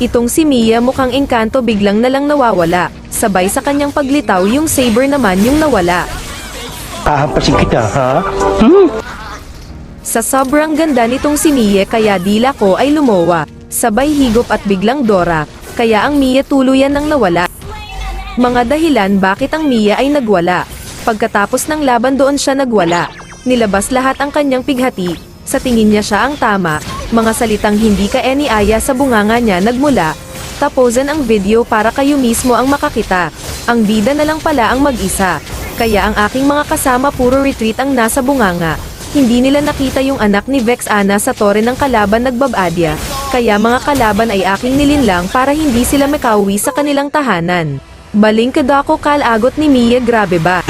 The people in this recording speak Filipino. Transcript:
Itong si Mia mukhang engkanto biglang nalang nawawala. Sabay sa kanyang paglitaw yung saber naman yung nawala. Ahampasin kita, ha? Sa sobrang ganda nitong si Mia kaya dila ko ay lumowa. Sabay higop at biglang Dora, kaya ang Mia tuluyan nang nawala. Mga dahilan bakit ang Mia ay nagwala. Pagkatapos ng laban doon siya nagwala. Nilabas lahat ang kanyang pighati. Sa tingin niya siya ang tama. Mga salitang hindi ka aya sa bunganga niya nagmula. Taposan ang video para kayo mismo ang makakita. Ang bida na lang pala ang mag-isa. Kaya ang aking mga kasama puro retreat ang nasa bunganga. Hindi nila nakita yung anak ni Vex Ana sa tore ng kalaban nagbabadya. Kaya mga kalaban ay aking nilinlang para hindi sila makauwi sa kanilang tahanan. Baling kadako kalagot ni Mia grabe ba?